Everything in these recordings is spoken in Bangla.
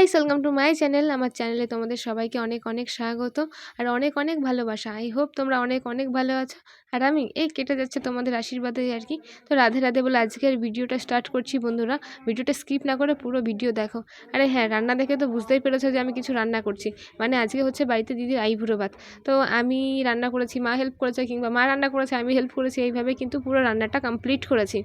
Guys welcome to my channel আমার চ্যানেলে তোমাদের সবাইকে অনেক অনেক স্বাগত আর অনেক অনেক ভালোবাসা। আই হোপ তোমরা অনেক অনেক ভালো আছো। আর আমি এই কেটে যাচ্ছে তোমাদের আশীর্বাদে আর কি। তো রাধে রাধে বলে আজকের ভিডিওটা স্টার্ট করছি বন্ধুরা। ভিডিওটা স্কিপ না করে পুরো ভিডিও দেখো। আরে হ্যাঁ রান্না দেখে তো বুঝতেই পেরেছ যে আমি কিছু রান্না করছি। মানে আজকে হচ্ছে বাড়িতে দিদির আইভুড়ো ভাত। তো আমি রান্না করেছি, মা হেল্প করেছে কিংবা মা রান্না করেছে, আমি হেল্প করেছি, এইভাবে কিন্তু পুরো রান্নাটা কমপ্লিট করেছি।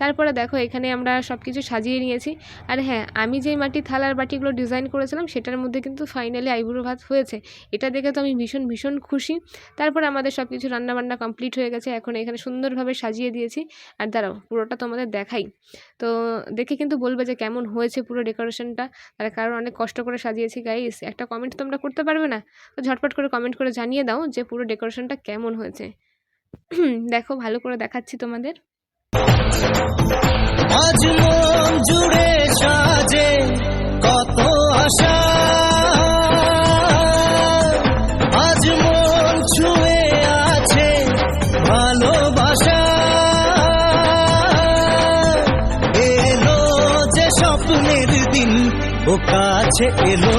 তারপরে দেখো এখানে আমরা সব কিছু সাজিয়ে নিয়েছি। আর হ্যাঁ আমি যেই মাটি থালার বাটিগুলো ডিজাইন করেছিলাম, সেটার মধ্যে কিন্তু ফাইনালি আইবুড়ো ভাত হয়েছে। এটা দেখে তো আমি ভীষণ ভীষণ খুশি। তারপর আমাদের সব কিছু রান্নাবান্না কমপ্লিট হয়ে গেছে, এখন এখানে সুন্দরভাবে সাজিয়ে দিয়েছি। আর দাঁড়াও, পুরোটা তোমাদের দেখাই। তো দেখে কিন্তু বলবে যে কেমন হয়েছে পুরো ডেকোরেশনটা তার কারণ অনেক কষ্ট করে সাজিয়েছি গাইস একটা কমেন্ট তোমরা করতে পারবে না? তো ঝটপট করে কমেন্ট করে জানিয়ে দাও যে পুরো ডেকোরেশনটা কেমন হয়েছে। দেখো, ভালো করে দেখাচ্ছি তোমাদের। আজ মন জুড়ে সাজে। কত আশা। আজ মন ছুঁয়ে আছে ভালোবাসা। এলো যে স্বপ্নের দিন ও কাছে এলো।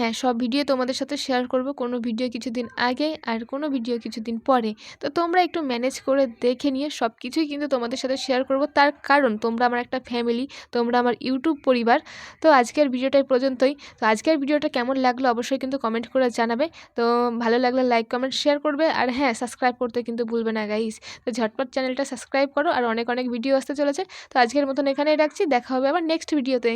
হ্যাঁ সব ভিডিও তোমাদের সাথে শেয়ার করব। কোনো ভিডিও কিছুদিন আগে আর কোনো ভিডিও কিছুদিন পরে। তো তোমরা একটু ম্যানেজ করে দেখে নিয়ে সব কিছুই কিন্তু তোমাদের সাথে শেয়ার করব। তার কারণ তোমরা আমার একটা ফ্যামিলি তোমরা আমার ইউটিউব পরিবার। তো আজকের ভিডিওটা এই পর্যন্তই। তো আজকের ভিডিওটা কেমন লাগল অবশ্যই কিন্তু কমেন্ট করে জানাবে। তো ভালো লাগলে লাইক কমেন্ট শেয়ার করবে। আর হ্যাঁ সাবস্ক্রাইব করতে কিন্তু ভুলবে না গাইস তো ঝটপট চ্যানেলটা সাবস্ক্রাইব করো। আর অনেক অনেক ভিডিও আসতে চলেছে। তো আজকের মতন এখানেই রাখছি। দেখা হবে আবার নেক্সট ভিডিওতে